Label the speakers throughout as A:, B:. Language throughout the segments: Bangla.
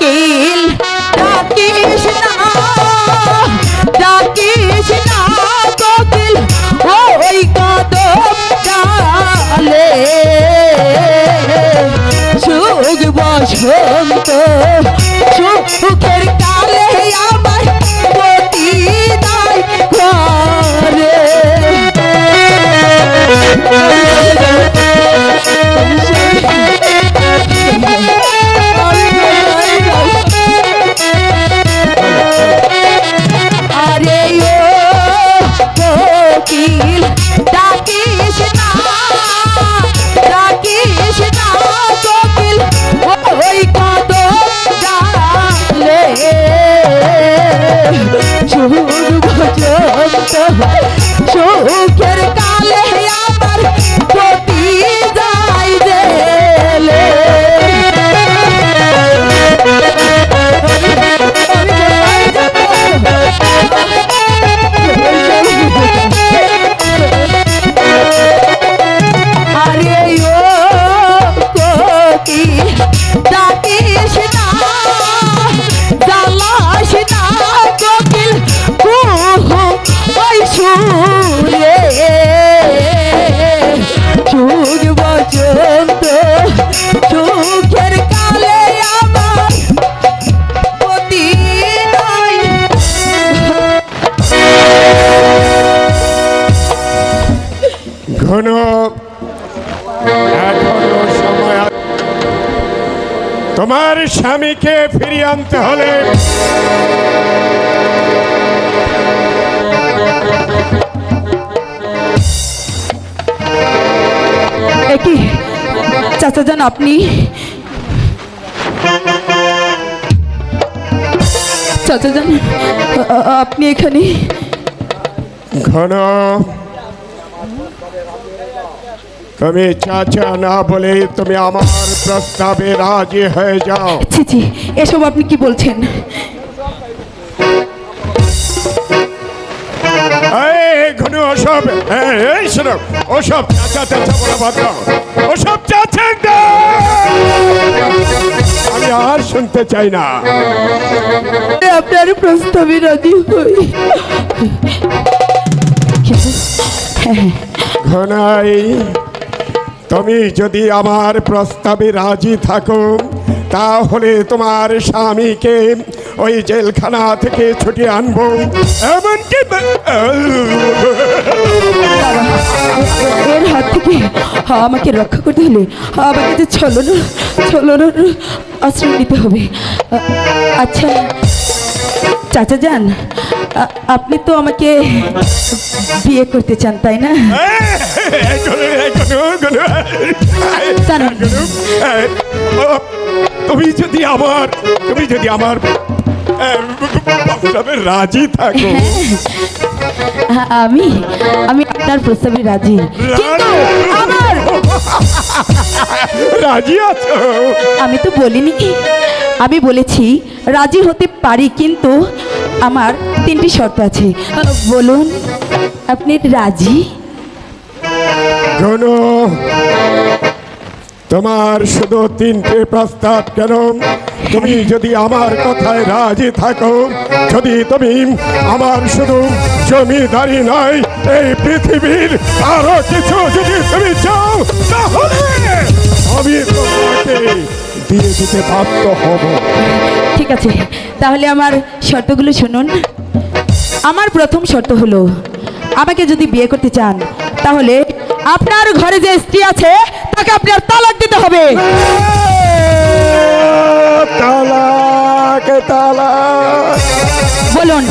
A: কোকিল ডাকিস না ডাকিস না কোকিল ওই কদম ডালে। সুখ বসন্ত সুখের
B: ঘন এখনও সময় তোমার স্বামীকে ফিরিয়ে আনতে হলে
A: একই চাচা যান আপনি? চাচা যান আপনি এখানে?
B: ঘন তুমি চাচা না বলে তুমি আমার প্রস্তাবে রাজি হয়ে যাও।
A: ছি এসব আপনি কি বলছেন?
B: ওসব শোনো ওসব চাচা চাচা বলা বাদ দাও। ওসব চাচা আমি আর শুনতে চাই না।
A: আপনার প্রস্তাবে রাজি হই।
B: ঘনাই তুমি যদি আমার প্রস্তাবে রাজি থাকো তাহলে তোমার স্বামীকে ওই জেলখানা থেকে ছুটি আনব।
A: হাত থেকে আমাকে রক্ষা করতে হলে আমাকে যে ছলনা, ছলনার আশ্রয় নিতে হবে। আচ্ছা চাচা যান। আপনি তো আমাকে বিয়ে করতে চান তাই না।
B: তুমি যদি আমার তুমি যদি আমার রাজি থাকো।
A: আমি আমি আপনার প্রস্তাবে রাজি।
B: রাজি আছো?
A: আমি তো বলিনি। আমি বলেছি রাজি হতে পারি কিন্তু আমার তিনটি শর্ত আছে। বলুন, আপনি রাজি?
B: তোমার শুধু তিনটে প্রস্তাব কেন? তুমি যদি আমার কথায় রাজি থাকো, যদি তুমি আমার শুধু জমিদারি নয়, এই পৃথিবীর আরও কিছু যদি তুমি চাও, তাহলে আমি তোমাকে দিয়ে দিতে বাধ্য হব।
A: ঠিক আছে তাহলে আমার শর্তগুলো শুনুন। আমার প্রথম শর্ত হলো আমাকে যদি বিয়ে করতে চান তাহলে আপনার ঘরে যে স্ত্রী আছে তাকে আপনার তালাক দিতে হবে।
B: তালাক তালাক।
A: বলুন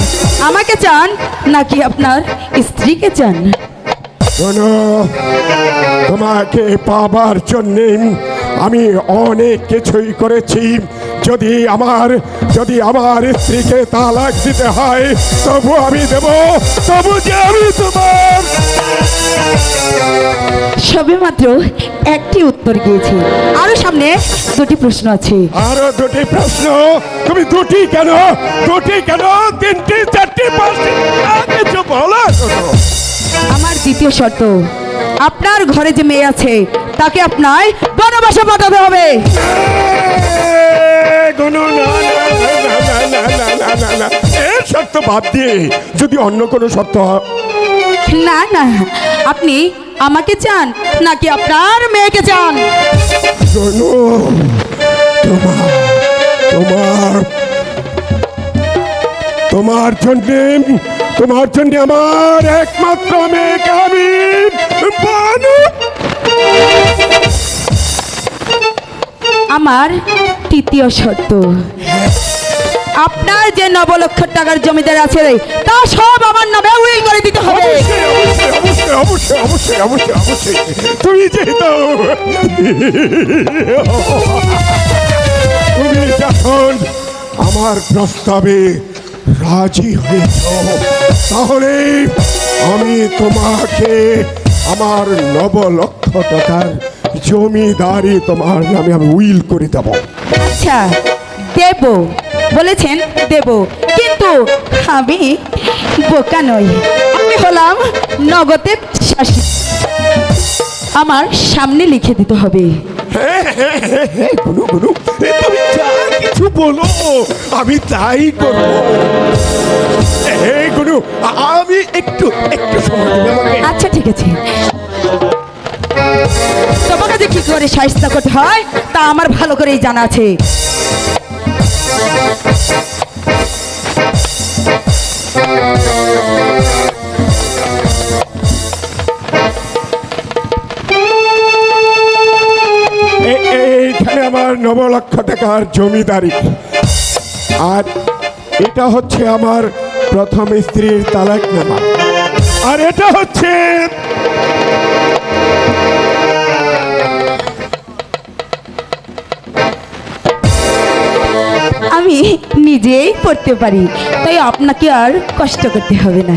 A: আমাকে চান নাকি আপনার স্ত্রীকে চান?
B: শোনো তোমাকে পাবার জন্যে আমি অনেক কিছুই করেছি। যদি আমার যদি আমার স্ত্রীকে তালাক দিতে হয় তবু আমি দেব তবু যে আমি তোমার।
A: সবে মাত্র একটি উত্তর গিয়েছে আরও সামনে দুটি প্রশ্ন আছে।
B: আরও দুটি প্রশ্ন। তুমি দুটি কেন? দুটি কেন? তিনটি চারটি পাঁচটি? বলো
A: আমার দ্বিতীয় শর্ত আপনার ঘরে যে মেয়ে আছে তাকে আপনার বনবাসে পাঠাতে হবে
B: শর্ত বাদ দিয়ে যদি অন্য কোনো শর্ত
A: না না আপনি আমাকে চান নাকি আপনার মেয়েকে চান
B: তোমার তোমার তোমার জন্যে আমার একমাত্র মেয়েকে আমি বানু
A: আমার তৃতীয় শর্ত। আপনার যে নব লক্ষ টাকার জমিদার আছে তা সব আমার নামে উইল করে দিতে হবে।
B: অবশ্যই অবশ্যই অবশ্যই অবশ্যই অবশ্যই অবশ্যই তুমি যেহেতু তুমি যখন আমার প্রস্তাবে রাজি হয়েছ তাহলে আমি তোমাকে আমার নব লক্ষ টাকার জমিদারি তোমার নামে আমি উইল করে দেবো।
A: আচ্ছা দেব বলেছেন দেব। কিন্তু আমি বোকা নই আমি হলাম নগদের শাসী আমার সামনে লিখে দিতে হবে।
B: তুমি যা কিছু বলো আমি তাই করব। গুনু আমি একটু একটু
A: আচ্ছা ঠিক আছে। করে সাহিত্য হয়, তা আমার ভালো করেই জানা আছে।
B: আমার নব লক্ষ টাকার জমিদারি। আর এটা হচ্ছে আমার প্রথম স্ত্রীর তালাকনামা আর এটা হচ্ছে
A: আমি নিজেই পড়তে পারি, তাই আপনাকে আর কষ্ট করতে হবে না।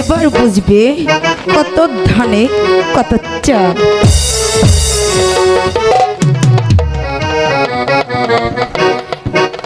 A: এবার বুঝবে কত ধানে, কত চাল।